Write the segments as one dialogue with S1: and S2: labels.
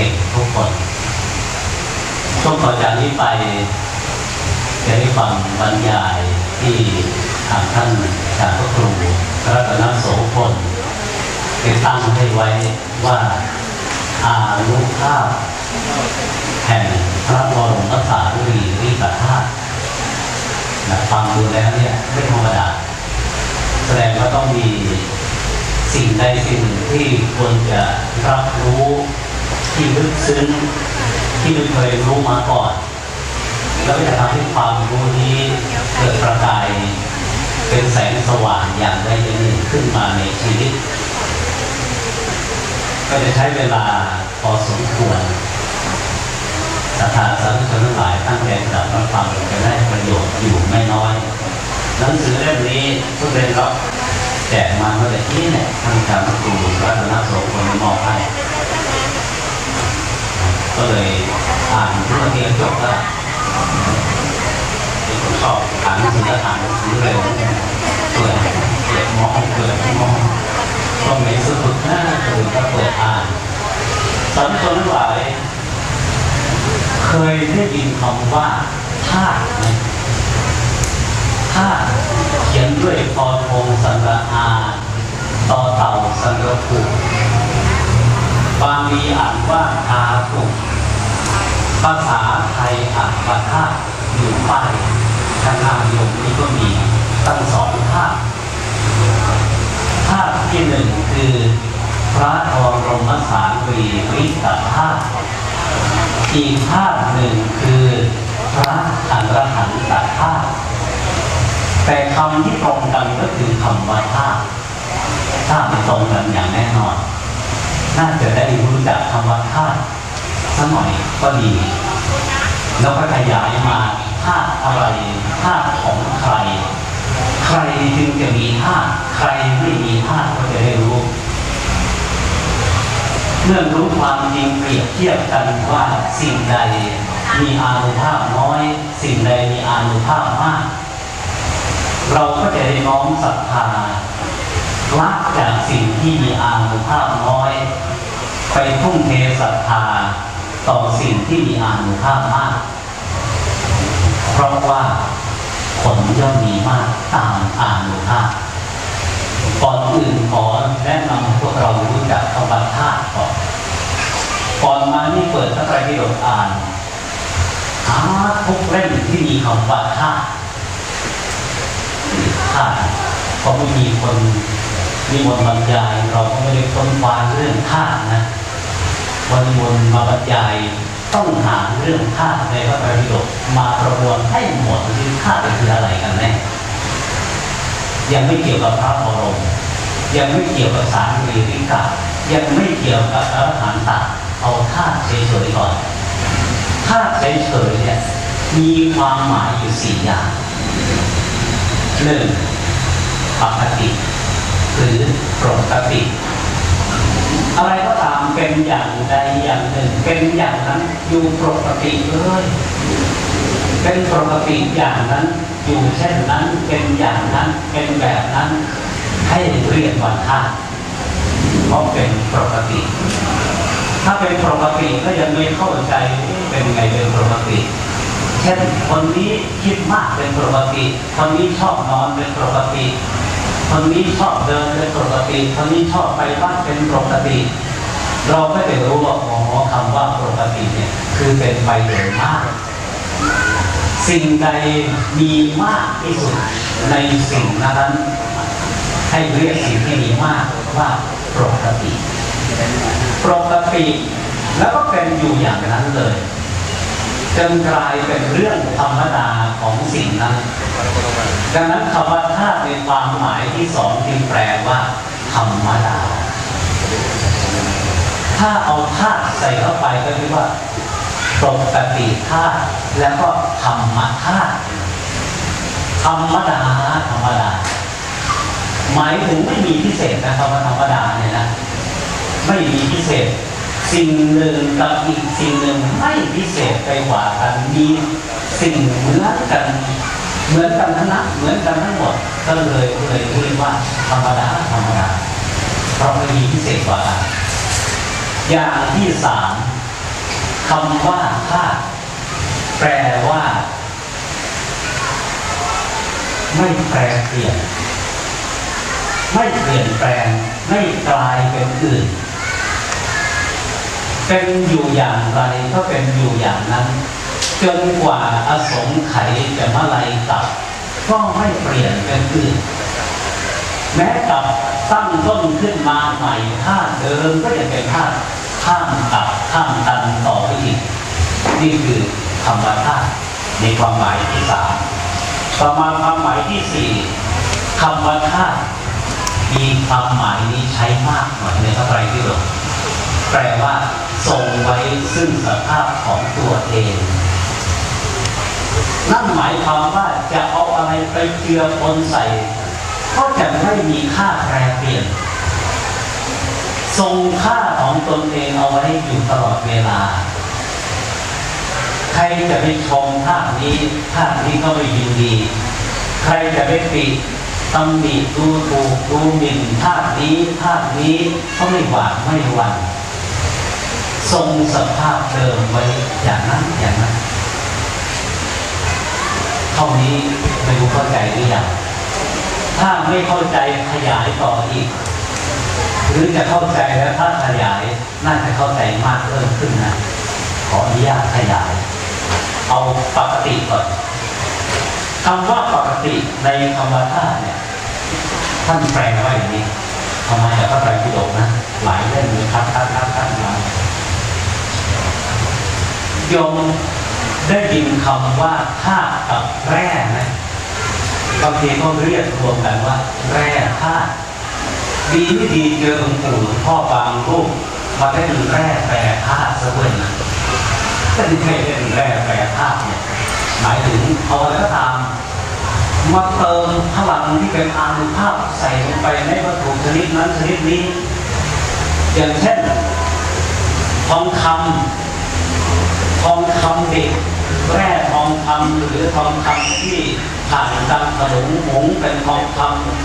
S1: ก่งทุกคน ช่วงต่อจากนี้ไปจะได้ฟังบรรยายที่ทางท่านอาจารย์พระครูรัตนโสพลได้ตั้งให้ไว้ว่าอานุภาพแห่งพระบรมสารีริกธาตุนะฟังดูแล้วเนี่ยไม่ธรรมดา แสดงว่าต้องมีสิ่งใดสิ่งหนึ่งที่ควรจะรับรู้ ที่ลึกซึ้งที่ไม่เคยรู้มาก่อน แล้วก็จะทำให้ความรู้นี้เกิดประกายเป็นแสงสว่างอย่างใดอย่างหนึ่งขึ้นมาในชีวิต ก็จะใช้เวลาพอสมควรศรัทธาสาธุชนทั้งหลายตั้งใจดับรับฟังจะได้ประโยชน์อยู่ไม่น้อยหนังสือเล่มนี้เพิ่งได้รับแจกมาเมื่อกี้เนี่ยทานอาจารย์พระครูรัตนโสพลมอบให้ ก็เลยอ่านทุกทีจบแล้วผมชอบอ่านหนังสืออ่านหนังสือเร็วเปิดเปิดมองเปิดมองช่วงไหนสนุกน่าตื่นก็เปิดอ่านสาธุชนทั้งหลายเคยได้ยินคำว่าธาตุไหมธาตุเขียนด้วยพอทงสันระอาต่อเต่าสันระผู บางทีอ่านว่าทาตุภาษาไทยอ่านว่าธาตุอยู่ป้ายทางนามยมนี้ก็มีตั้งสองธาตุธาตุที่หนึ่งคือพระบรมสารีริกธาตุอีกภาพหนึ่งคือพระอันรหันตธาตุแต่คำที่ตรงกันก็คือคำว่าธาตุถ้าไม่ตรงกันอย่างแน่นอน น่าจะได้รู้จักคำว่าธาตุสักหน่อยก็ดี แล้วก็ขยายมาธาตุอะไรธาตุของใคร ใครจึงจะมีธาตุใครไม่มีธาตุก็จะได้รู้เมื่อรู้ความจริงเปรียบเทียบกันว่าสิ่งใดมีอานุภาพน้อย สิ่งใดมีอานุภาพมาก เราก็จะได้น้อมศรัทธา ละจากสิ่งที่มีอานุภาพน้อย ไปทุ่มเทศรัทธาต่อสิ่งที่มีอานุภาพมาก เพราะว่าผลย่อมมีมากตามอานุภาพก่อนอื่นขอแนะนำพวกเรารู้จักคำว่าธาตุก่อนก่อนมานี่เปิดพระไตรปิฎกอ่านหาทุกเล่มที่มีคำว่าธาตุธาตุเพราะไม่มีคน มีมนต์บรรยายเราก็ไม่ได้ค้นคว้าเรื่องธาตุนะวันมนต์มาบรรยายต้องหาเรื่องธาตุในพระไตรปิฎกมาประมวลให้หมดที่ธาตุคืออะไรกันแน่ยังไม่เกี่ยวกับพระบรมยังไม่เกี่ยวกับสารวีริกายังไม่เกี่ยวกับพระฐานตาเอาธาตุเฉยๆก่อนธาตุเฉยๆเนี่ยมีความหมายอยู่สี่อย่างหนึ่งปกติ หรือปกติอะไรก็ตามเป็นอย่างใดอย่างหนึ่ง เป็นอย่างนั้นอยู่ปกติเลยเป็นปกติอย่างนั้น อยู่เช่นนั้นเป็นอย่างนั้นเป็นแบบนั้น ให้เรียกว่าธาตุเพราะเป็นปกติ ถ้าเป็นปกติก็ยังไม่เข้าใจเป็นไงเป็นปกติเช่นคนนี้คิดมากเป็นปกติ คนนี้ชอบนอนเป็นปกติ คนนี้ชอบเดินเป็นปกติคนนี้ชอบไปบ้านเป็นปกติ เราไม่ได้รู้ว่าอ๋อคำว่าปกติเนี่ยคือเป็นไปโดยมาก สิ่งใดมีมากที่สุดในสิ่งนั้นให้เรียกสิ่งที่มีมากว่าปกติปกติแล้วก็เป็นอยู่อย่างนั้นเลย จนกลายเป็นเรื่องธรรมดาของสิ่งนั้น ดังนั้นคำว่าธาตุในความหมายที่สองจึงแปลว่า ธรรมดา ถ้าเอาธาตุใส่เข้าไปก็เรียกว่าปกติธาตุแล้วก็ธรรมธาตุธรรมดาธรรมดา หมายถึงไม่มีพิเศษนะคำว่าธรรมดาเนี่ยนะ ไม่มีพิเศษ สิ่งหนึ่งกับอีกสิ่งหนึ่งไม่พิเศษไปกว่ากันมีสิ่งเหมือนกัน เหมือนกันทั้งนั้นเหมือนกันทั้งหมดก็เลยเลยเรียกว่าธรรมดาธรรมดาเพราะไม่มีพิเศษกว่ากันอย่างที่สามคำว่าธาตุแปลว่า ไม่แปรเปลี่ยน ไม่เปลี่ยนแปลงไม่กลายเป็นอื่น เป็นอยู่อย่างไรก็เป็นอยู่อย่างนั้น จนกว่าอสงไขยจะมาลัยกลับก็ไม่เปลี่ยนเป็นอื่น แม้กับตั้งต้นขึ้นมาใหม่ท่าเดิมก็ยังเป็นท่าข้ามกลับข้ามตันต่อไปอีกนี่คือคำว่าท่าในความหมายที่สามต่อมาความหมายที่สี่คำว่าท่ามีความหมายนี้ใช้มากหน่อยในพระไตรปิฎกแปลว่า ทรงไว้ซึ่งสภาพของตัวเอง นั่นหมายความว่าจะเอาอะไรไปเจือปนใส่ ก็จะไม่มีค่าแปรเปลี่ยน ทรงค่าของตนเองเอาไว้อยู่ตลอดเวลา ใครจะไปชมภาพนี้ภาพนี้ก็ไม่ยินดี ใครจะไปติตำหนิดูถูกดูหมิ่นภาพนี้ภาพนี้ก็ไม่หวาดไม่หวั่น ทรงสภาพเดิมไว้อย่างนั้นอย่างนั้นเท่านี้ไม่รู้เข้าใจหรือยังถ้าไม่เข้าใจขยายต่ออีก หรือจะเข้าใจแล้วถ้าขยายน่าจะเข้าใจมากเพิ่มขึ้นนะขออนุญาตขยาย เอาปกติก่อนคำว่าปกติในคำว่าท่าเนี่ยท่านแปลว่าอย่างนี้ทำไมจากพระไตรปิฎกนะหลายเล่มเลยครับครับครับครับมา ยมได้ยินคำว่าธาตุกับแร่ไหมบางทีก็เรียกรวมกันว่า แร่ธาตุดีไม่ดีเจอหลวงปู่หลวงพ่อบางรูปมาเล่นแร่แปรธาตุซะด้วยนะแต่ที่ไม่เล่นแร่แปรธาตุเนี่ยหมายถึงเอาอะไรก็ตามมาเติมพลังที่เป็นอานุภาพใส่ลงไปในวัตถุชนิดนั้นชนิดนี้ อย่างเช่นทองคำ ทองคำด็กแร่ทองคำหรือทองคำที่ผ่านการถลุงหงเป็นทองค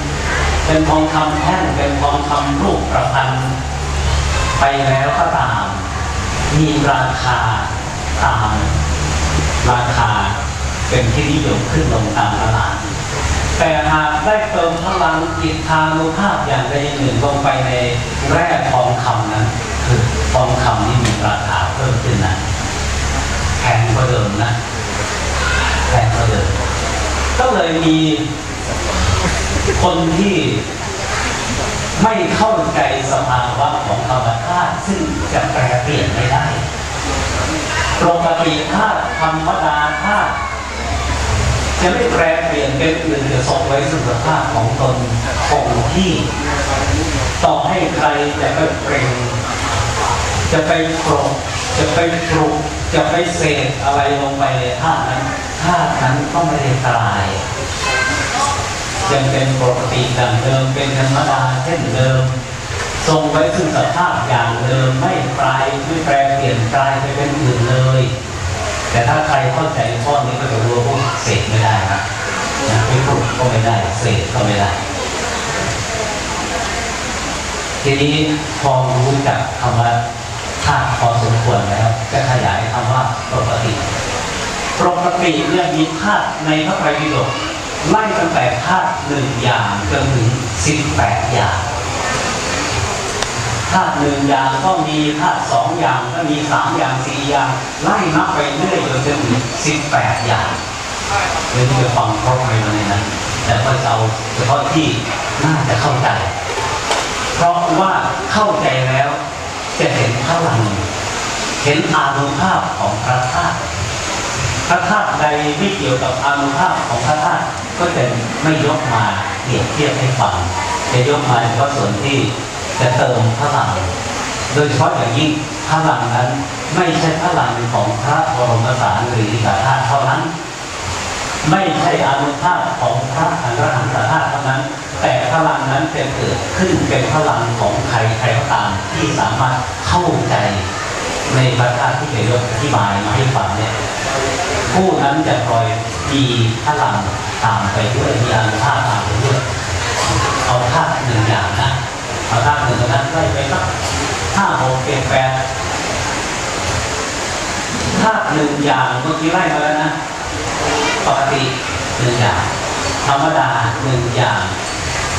S1: ำเป็นทองคำแท่งเป็นทองคำรูปประพันธ์ไปแล้วก็ตาม มีราคาตามราคาเป็นที่นิยมขึ้นลงตามตลาดแต่หากได้เติมพลังอิทานุภาพอย่างใดอย่างหนึ่งลงไปในแร่ทองคำนั้นคือทองคำที่มีราคาเพิ่มขึ้นนะแพ งกว่าเดิมนะแพงกว่าเดิมก็เลยมีคนที่ไม่เข้าใจสภาวะของธรรมชาติซึ่งจะแปรเปลี่ยนไม่ได้ปกติธาตุธรรมดาธาตุจะไม่แปรเปลี่ยนเป็นอื่นจะทรงไว้ซึ่งสภาพของตนคงที่ต่อให้ใครจะไปเปล่งจะไปปรก จะไปปลุกจะไปเสกอะไรลงไปในธาตุนั้นธาตุนั้นก็ไม่ได้ตายยังเป็นปกติดังเดิมเป็นธรรมดาเช่นเดิม ทรงไว้ซึ่งสภาพอย่างเดิมไม่กลายไม่แปรเปลี่ยนกลายไปเป็นอื่นเลย แต่ถ้าใครเข้าใจข้อนี้ก็จะรู้ว่าพวกเสกไม่ได้นะนะไม่ปลุกก็ไม่ได้เสกก็ไม่ได้ทีนี้พอรู้จักคำว่า ธาตุพอสมควรแล้วจะขยายคำว่าปกติ ปกติเนี่ยมีธาตุในพระไตรปิฎกไล่ตั้งแต่ธาตุหนึ่งอย่างจนถึงสิบแปดอย่างธาตุหนึ่งอย่างก็มีธาตุสองอย่างก็มีสามอย่างสี่อย่างไล่นับไปเรื่อยจนถึงสิบแปดอย่างเดี๋ยวจะฟังครบเลยในนั้นแต่ก็จะเอาเฉพาะที่น่าจะเข้าใจ เพราะว่าเข้าใจแล้ว จะเห็นพลัง เห็นอานุภาพของพระธาตุพระธาตุใดไม่เกี่ยวกับอานุภาพของพระธาตุก็จะไม่ยกมาเปรียบเทียบให้ฟังจะยกมาเฉพาะส่วนที่จะเติมพลัง โดยเฉพาะอย่างยิ่งพลังนั้นไม่ใช่พลังของพระบรมสารหรือสาธาตุเท่านั้น ไม่ใช่อานุภาพของพระอรหันตธาตุเท่านั้น แต่พลังนั้นเป็นเกิดขึ้นเป็นพลังของใครใครก็ตามที่สามารถเข้าใจในพระธาตุที่เกยกอธิบายมาให้ฟังเนี่ยผู้นั้นจะคอยมีพลังตามไปด้วยมีอานุภาพตามไปด้วยเอาธาตุหนึ่งอย่างนะเอาธาตุหนึ่งนั้นไล่ไปสักห้าหกเจ็ดแปดธาตุหนึ่งอย่างเมื่อกี้ไล่มาแล้วนะปกติหนึ่งอย่างธรรมดาหนึ่งอย่าง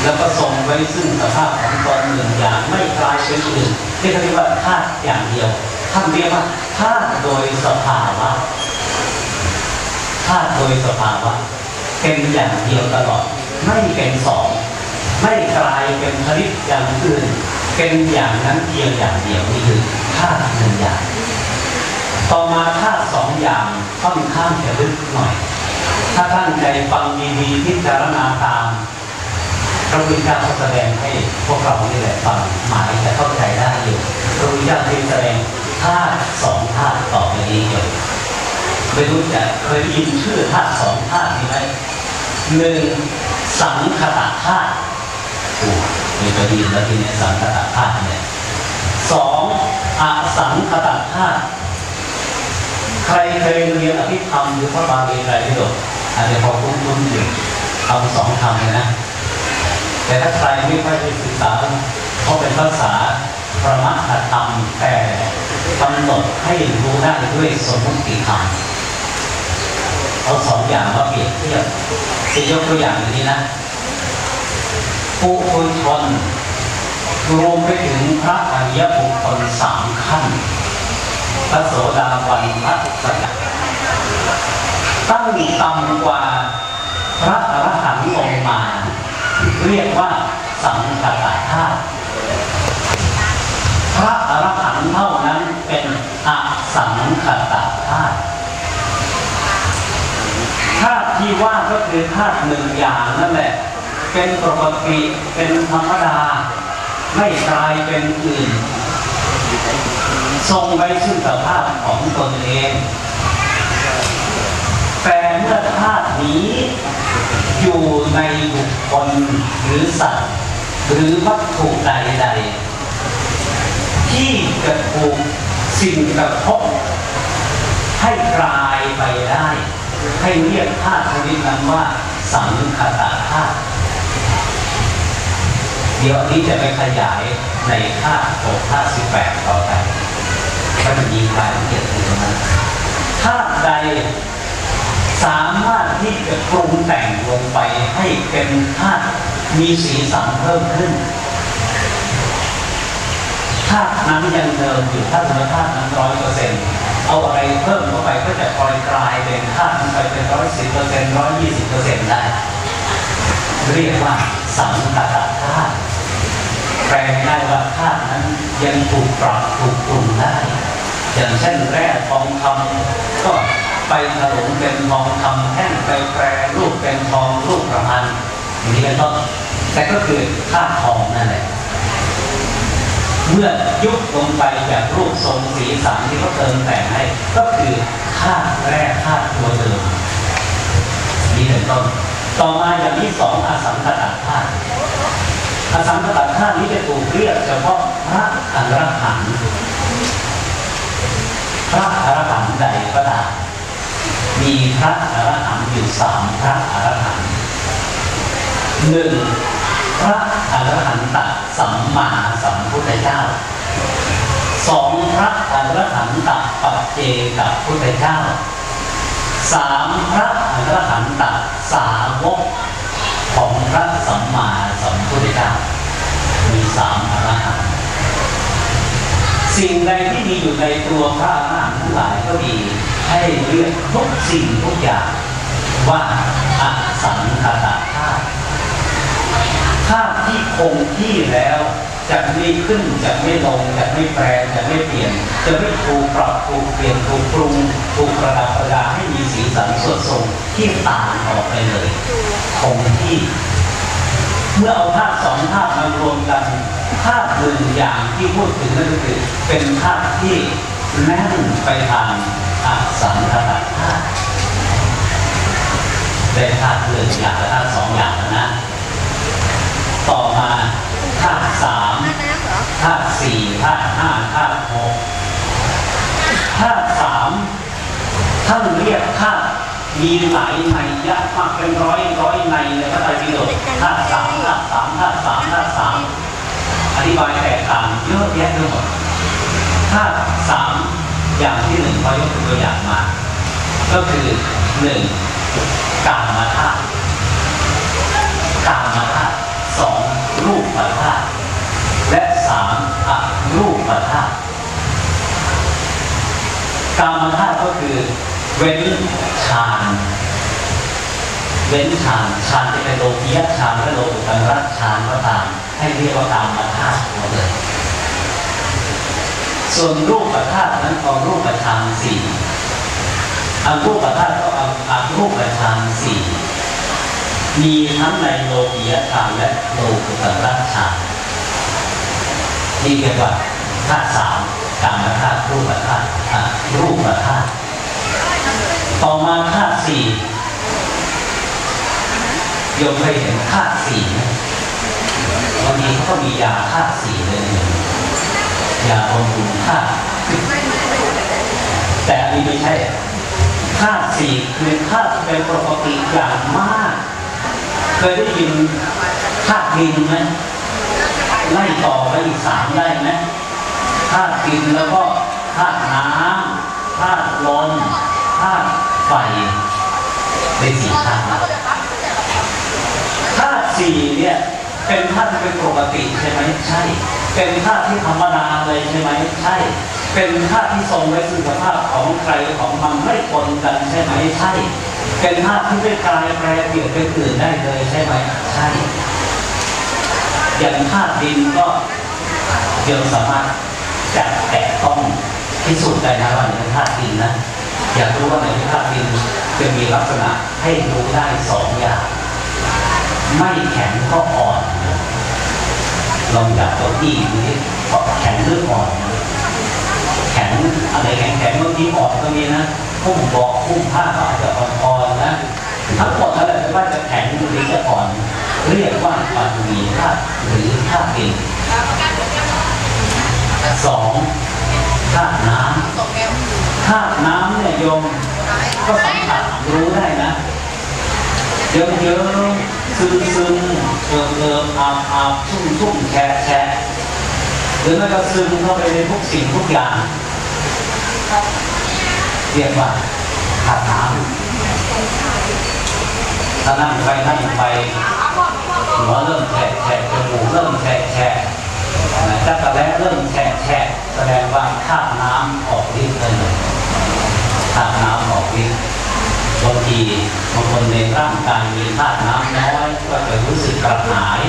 S1: แล้วก็ทรงไว้ซึ่งสภาพของตนหนึ่งอย่างไม่กลายเป็นอื่นที่เขาเรียกว่าธาตุอย่างเดียวท่านเรียกว่าธาตุโดยสภาวะธาตุโดยสภาวะเป็นอย่างเดียวตลอด ไม่เป็นสองไม่กลายเป็นผลิตอย่างอื่น เป็นอย่างนั้นเพียงอย่างเดียวนี่คือธาตุหนึ่งอย่างต่อมาธาตุสองอย่างค่อนข้างจะลึกหน่อย ถ้าท่านใจฟังดีๆพิจารณาตาม พระพุทธเจ้าแสดงให้พวกเรานี่แหละฟังหมายจะเข้าใจได้อยู่พระพุทธเจ้าที่แสดงธาตุสองธาตุต่อไปนี้อยู่ไม่รู้จะเคยได้ยินชื่อธาตุสองธาตุนี้ไหมหนึ่งสังคตธาตุโอ้ไม่เคยได้ยินแล้วทีนี้สังคตธาตุเนี่ยสองอสังคตธาตุใครเคยเรียนอภิธรรมหรือพระบาลีไตรปิฎกอาจจะพอคุ้นๆอยู่เอาสองคำเลยนะ แต่ถ้าใครไม่ค่อยได้ศึกษาเพราะเป็นภาษาประมัตถธรรมแต่กำหนดให้รู้ได้ด้วยสมมติธรรมเอาสองอย่างมาเปรียบเทียบจะยกตัวอย่างอย่างนี้นะผู้คุชนรวมไปถึงพระอริยบุคคลสามขั้น พระโสดาบันพระสกทาตั้งต่ำกว่าพระอรหันต์องค์มา เรียกว่าสังกัตธาตุพระอรหันต์เท่านั้นเป็นอสังกัตธาตุธาตุที่ว่าก็คือธาตุหนึ่งอย่างนั่นแหละ เป็นปกติเป็นธรรมดา ไม่กลายเป็นอื่น ทรงไว้ซึ่งสภาพของตนเอง แต่เมื่อธาตุนี้ อยู่ในบุคคลหรือสัตว์ หรือวัตถุใดๆที่จะถูกสิ่งกระทบให้กลายไปได้ ให้เรียกธาตุชนิดนั้นว่าสังคตาธาตุเดี๋ยวนี้จะไปขยายในธาตุหกธาตุสิบแปดต่อไปก็จะมีรายละเอียดอยู่ตรงนั้นธาตุใด สามารถที่จะปรุงแต่งลงไปให้เป็นธาตุมีสีสันเพิ่มขึ้นธาตุนั้นยังเดิมอยู่ถ้าคุณภาพนั้นร้อยเปอร์เซ็นต์เอาอะไรเพิ่มเข้าไปก็จะคอยกลายเป็นธาตุนั้นไปเป็นร้อยสิบเปอร์เซ็นต์ร้อยยี่สิบเปอร์เซ็นต์ได้ เรียกว่าสังกัตธาตุแปลได้ว่าธาตุนั้นยังถูกปรับถูกปรุงได้ อย่างเช่นแร่ทองคำก็ ไปถลุงเป็นทองคำแท่งไปแปรรูปเป็นทองรูปประพันธ์อย่างนี้เป็นต้นแต่ก็คือธาตุทองนั่นแหละเมื่อยุบลงไปจากรูปทรงสีสันที่เขาเติมแต่งให้ ก็คือธาตุแร่ธาตุตัวเดิมนี่เป็นต้น ต่อมาอย่างที่สองอสังขตธาตุอสังขตธาตุนี้จะถูกเรียกเฉพาะพระอรหันต์พระอรหันต์ใดก็ได้ มีพระอรหันต์อยู่สามพระอรหันต์หนึ่งพระอรหันตสัมมาสัมพุทธเจ้าสองพระอรหันตปัจเจกับพุทธเจ้าสามพระอรหันตสาวกของพระสัมมาสัมพุทธเจ้ามีสามอรหันต์สิ่งใดที่มีอยู่ในตัวพระอรหันต์ทั้งหลายก็ดี ให้เรียกทุกสิ่งทุกอย่างว่าอสังขตธาตุธาตุที่คงที่แล้วจะไม่ขึ้นจะไม่ลงจะไม่แปรจะไม่เปลี่ยน จะไม่ถูกปรับถูกเปลี่ยนถูกปรุงถูกประดับประดาให้มีสีสันสดทรงที่ต่างออกไปเลยคงที่ เมื่อเอาธาตุสองธาตุมารวมกันธาตุหนึ่งอย่างที่พูดถึงนั่นก็คือเป็นธาตุที่แน่นไปทาง อสังขตธาตุเป็นธาตุหนึ่งอย่างและธาตุสองอย่างแล้วนะ ต่อมาธาตุสาม
S2: น้ำเหรอ
S1: ธาตุสี่ธาตุห้าธาตุหกธาตุสามท่านเรียกธาตุมีหลายในยยะมากเป็นร้อยร้อยในในพระไตรปิฎกธาตุสามธาตุสามธาตุสามธาตุสามอธิบายแตกต่างเยอะแยะไปหมดธาตุสาม อย่างที่หนึ่งพอยกตัวอย่างมา ก็คือหนึ่งกามมาธาตุกามมาธาตุสองรูปมาธาตุและสามอรูปธาตุกามธาตุก็คือเว้นฌานเว้นฌานฌานจะเป็นโลกียฌานและโลกุตระฌานก็ตามให้เรียกว่ากามธาตุหมดเลย ส่วนรูปธาตุนั้นเอารูปฌานสี่อารูปธาตุก็เอาอรูปฌานสี่มีทั้งในโลกียฌานและโลกุตระฌานนี่เรียกว่าธาตุสามกามธาตุรูปธาตุรูปธาตุต่อมาธาตุสี่ยมเคยเห็นธาตุสี่ไหมบางทีเขาก็มียาธาตุสี่เลย ยาบำรุงธาตุแต่อันนี้ไม่ใช่ธาตุสี่คือธาตุที่เป็นปกติอย่างมาก เคยได้ยินธาตุดินไหมไล่ต่อไปอีกสามได้ไหมธาตุดินแล้วก็ธาตุน้ำธาตุลมธาตุไฟเป็นสี่ธาตุธาตุสี่เนี่ยเป็นธาตุที่เป็นปกติใช่ไหมใช่ เป็นธาตุที่ธรรมดาเลยใช่ไหมใช่ เป็นธาตุที่ทรงไว้ซึ่งสภาพของใครของมันไม่ปนกันใช่ไหมใช่ เป็นธาตุที่ไม่กลายแปรเปลี่ยนเป็นอื่นได้เลยใช่ไหมใช่ อย่างธาตุดินก็ยังสามารถจับแตะต้องพิสูจน์ได้นะว่าในธาตุดินนะอยากรู้ว่าในธาตุดินจะมีลักษณะให้รู้ได้สองอย่าง ไม่แข็งก็อ่อน ลองจับตัวที่นี้แข็งหรืออ่อนแข็งอะไรแข็งแข็งๆบางทีอ่อนก็มีนะพุ่มเบอกพุ่มผ้าก็อาจจะอ่อนๆนะทั้งหมดและไม่ว่าจะแข็งหรือจะอ่อน เรียกว่าปฐวีธาตุหรือธาตุดินสองธาตุน้ำธาตุน้ำเนี่ยโยมก็สัมผัสรู้ได้นะ เยอะๆซึมซึมเอิมเอิมอาบอาบชุ่มชุ่มแฉะแฉะหรือไม่ก็ซึมเข้าไปในทุกสิ่งทุกอย่างเรียกว่าขาดน้ำถ้านั่งไปนั่งไปหัวเริ่มแฉะแฉะจมูกเริ่มแฉะจักรแล้เริ่มแฉะแฉะแสดงว่าธาตุน้ำออกฤทธิ์เลยธาตุน้ำออกฤทธิ์ บางทีบางคนในร่างกายมีธาตุน้ำน้อยก็จะรู้สึกกระหาย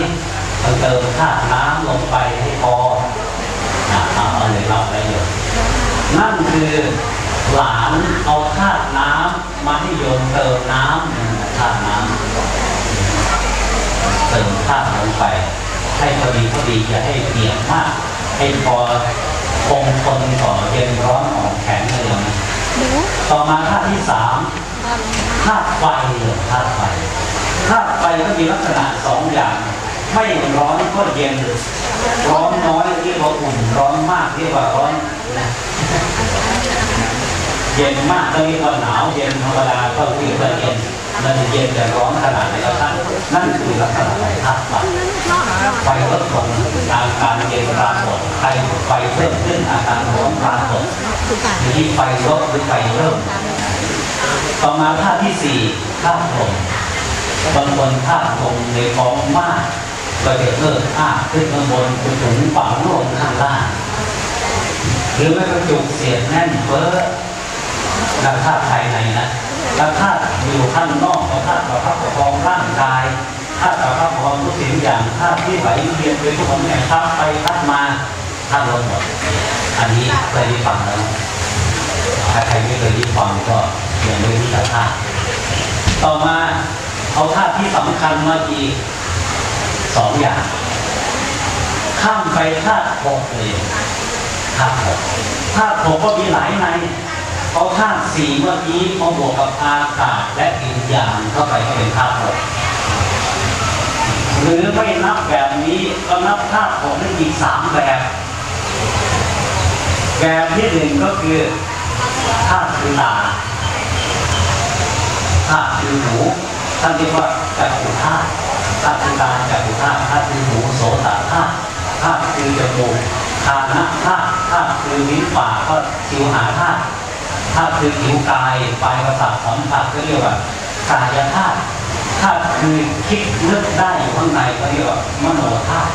S1: ต้องเติมธาตุน้ำลงไปให้พอนะเอาเอาเลยรับได้เลยนั่นคือหลานเอาธาตุน้ำมาให้โยมเติมน้ำธาตุน้ำเติมธาตุลงไป ให้พอดีพอดีอย่าให้เปียกมาก ให้พอคงทนต่อเย็นร้อนอ่อนแข็งเลยนะ
S2: หนู
S1: ต่อมาธาตุที่สาม ธาตุไฟเลยธาตุไฟธาตุไฟก็มีลักษณะสองอย่าง ไม่ร้อนก็เย็น ร้อนน้อยเรียกว่าอุ่น ร้อนมากเรียกว่าร้อนเย็นมากก็เรียกว่าหนาว เย็นธรรมดาก็เรียกว่าเย็นมันเย็นแต่ร้อนขนาดไหนก็ช่างนั่นคือลักษณะของธาตุไฟไฟลดลงอาการเย็นปรากฏไฟไฟเพิ่มขึ้นอาการร้อนปรากฏที่ไฟลดหรือไฟเริ่ม ต่อมาธาตุที่สี่ธาตุลมบางคนธาตุลมในท้องมาก ก็จะเพิ่มอ้าขึ้นข้างบนไปถึงฝังลงข้างล่างหรือไม่ก็จุกเสียดแน่นเฟ้อนักธาตุภายในนะแล้วธาตุอยู่ข้างนอกของธาตุประคับประคองร่างกายธาตุประคับประคองทุกสิ่งอย่างธาตุที่ไหลเวียนไปทุกคนเนี่ยทับไปทับมาธาตุลมหมดอันนี้เคยได้ฟังแล้วถ้าใครไม่เคยได้ฟังก็ ยังไม่รู้จักธาตุต่อมาเอาธาตุที่สำคัญมาอีกสองอย่าง ข้ามไปธาตุหกเลยธาตุหกธาตุหกก็มีหลายในเอาธาตุสี่เมื่อกี้มาบวกกับอากาศและวิญญาณเข้าไปก็เป็นธาตุหกหรือไม่นับแบบนี้ก็นับธาตุหกได้อีกสามแบบ แบบที่หนึ่งก็คือธาตุคือตา ธาตุคือหูท่านเรียกว่าจักขุธาตุธาตุคือตาจักขุธาตุธาตุคือหูโสตธาตุธาตุคือจมูกคานะธาตุธาตุคือลิ้นปากก็ชิวหาธาตุธาตุคือผิวกายปลายประสาทสัมผัสก็เรียกว่ากายธาตุธาตุคือคิดนึกได้อยู่ข้างในก็เรียกว่ามโนธาตุ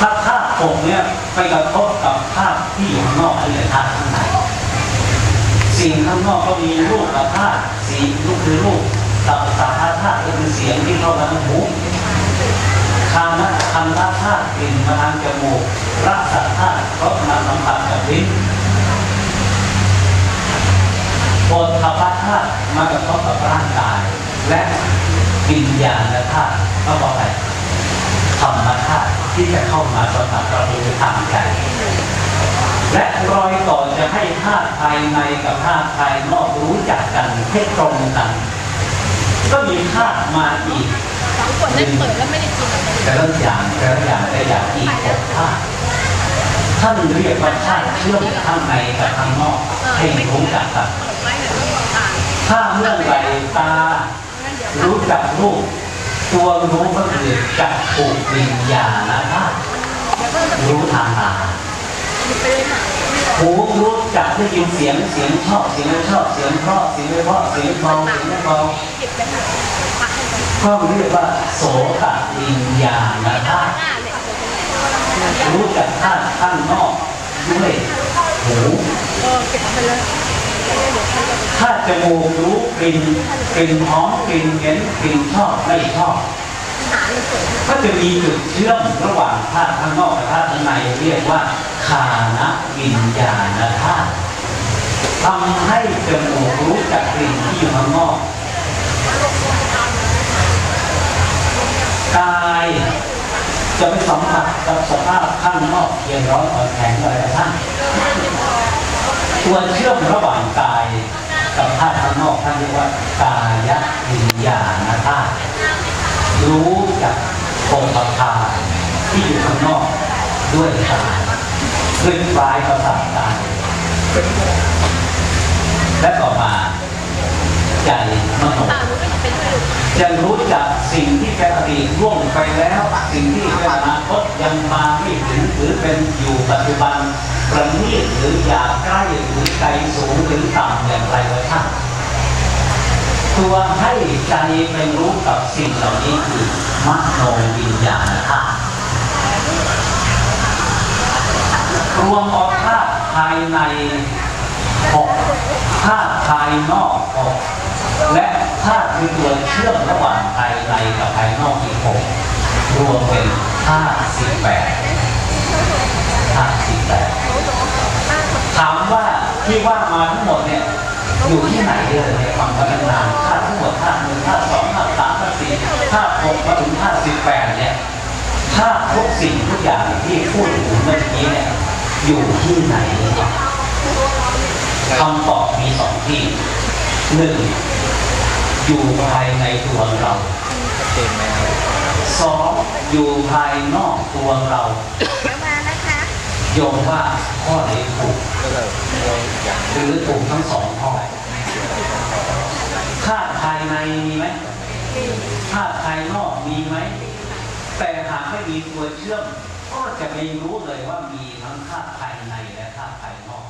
S1: ถ้าธาตุหกเนี่ยไปกระทบกับธาตุที่อยู่ข้างนอกอันนี้ธาตุข้างใน สิ่งข้างนอกก็มีรูปกับธาตุสีรูปคือรูปตับสาธาธาตุก็คือเสียงที่เข้ามาทางหูคานะคันธาธาตุกลิ่นมาทางจมูกรสธาตุก็มาสัมผัสกับลิ้นโพธาภธาตุมากระทบกับร่างกาย และวิญญาณธาตุก็บอกไปธรรมชาติที่จะเข้ามาสัมผัสเราโดยทางใจ และรอยต่อจะให้ธาตุภายในกับธาตุภายนอกรู้จักกันให้ตรงกัน ก็มีธาตุมาอีก
S2: สองขวดนั่นเปิดแล้วไม่ได้กินหรอก
S1: แต่ละอย่างแต่ละอย่างแต่ละอย่างอีกหกธาตุท่านเรียกว่าธาตุเชื่อมข้างในกับข้างนอกให้รู้จักกัน
S2: เปิดไว้แต่ต้องต่าง
S1: ถ้าเมื่อไหร่ตา
S2: งั้นเดี๋ยว
S1: รู้จักรูปตัวรู้ก็คือจักผูกวิญญาณธาตุ
S2: เดี๋ยวก็จะ
S1: รู้ทางตา
S2: หยิบ ไปเลยค่ะ
S1: หูรู้จักได้ยินเสียงเสียงชอบเสียงไม่ชอบเสียงเพราะเสียงไม่เพราะเสียงเบาเสียงไม่เบา
S2: เก็บไปค่ะก็
S1: เรียกว่าโสตวิญญาณธาตุรู้จักธาตุข้างนอกด้วยหู
S2: เออเก็บไปเลยเดี๋ยวเขาจะ
S1: ธาตุจมูกรู้กลิ่นกลิ่นหอมกลิ่นเหม็นกลิ่นชอบไม่ชอบ
S2: หาเลยเสริม
S1: ก็จะมีจุดเชื่อมระหว่างธาตุข้างนอกกับธาตุข้างในเรียกว่าคานะวิญญาณธาตุทำให้จมูกรู้จักกลิ่นที่อยู่ข้างนอกกายจะไปสัมผัสกับสภาพข้างนอกเย็นร้อนอ่อนแข็งอะไรก็ช่างตัวเชื่อมระหว่างกายกับธาตุข้างนอกท่านเรียกว่ากายวิญญาณธาตุ รู้จักโพธพาที่อยู่ข้างนอกด้วยตาด้วยปลายประสาทตาและต่อมาใจมโน
S2: ตารู้ไม่จะเป็นด้วย
S1: ยังรู้จักสิ่งที่เป็นอดีตล่วงไปแล้ว สิ่งที่เป็นอนาคตยังมาไม่ถึงหรือเป็นอยู่ปัจจุบันประณีตหรืออยากใกล้หรือไกลสูงหรือต่ำอย่างไรก็ช่าง ตัวให้ใจเป็นรู้กับสิ่งเหล่านี้คือมโนวิญญาณธาตุรวมเอาธาตุภายในหกธาตุภายนอกหกและธาตุคือตัวเชื่อมระหว่างภายในกับภายนอกอีกหกรวมเป็นธาตุสิบแปดธาตุสิบแปดถามว่าที่ว่ามาทั้งหมดเนี่ย อยู่ที่ไหนเลยเนี่ยฟังกันนานธาตุทั้งหมดธาตุหนึ่งธาตุสองธาตุสามธาตุสี่ธาตุหกมาถึงธาตุสิบแปดเนี่ยธาตุทุกสิ่งทุกอย่างที่พูดถึงเมื่อกี้เนี่ยอยู่ที่ไหนคำตอบมีสองที่หนึ่งอยู่ภายในตัวเรา
S3: เต็มไหมครับ
S1: สองอยู่ภายนอกตัวเรา โยมว่าข้อไหนถู
S3: ก
S1: หรือถูกทั้งสองข้อธาตุภายในมีไหมธาตุภายนอกมีไหม แต่หากไม่มีตัวเชื่อม ก็จะไม่รู้เลยว่ามีทั้งธาตุภายในและธาตุภายนอก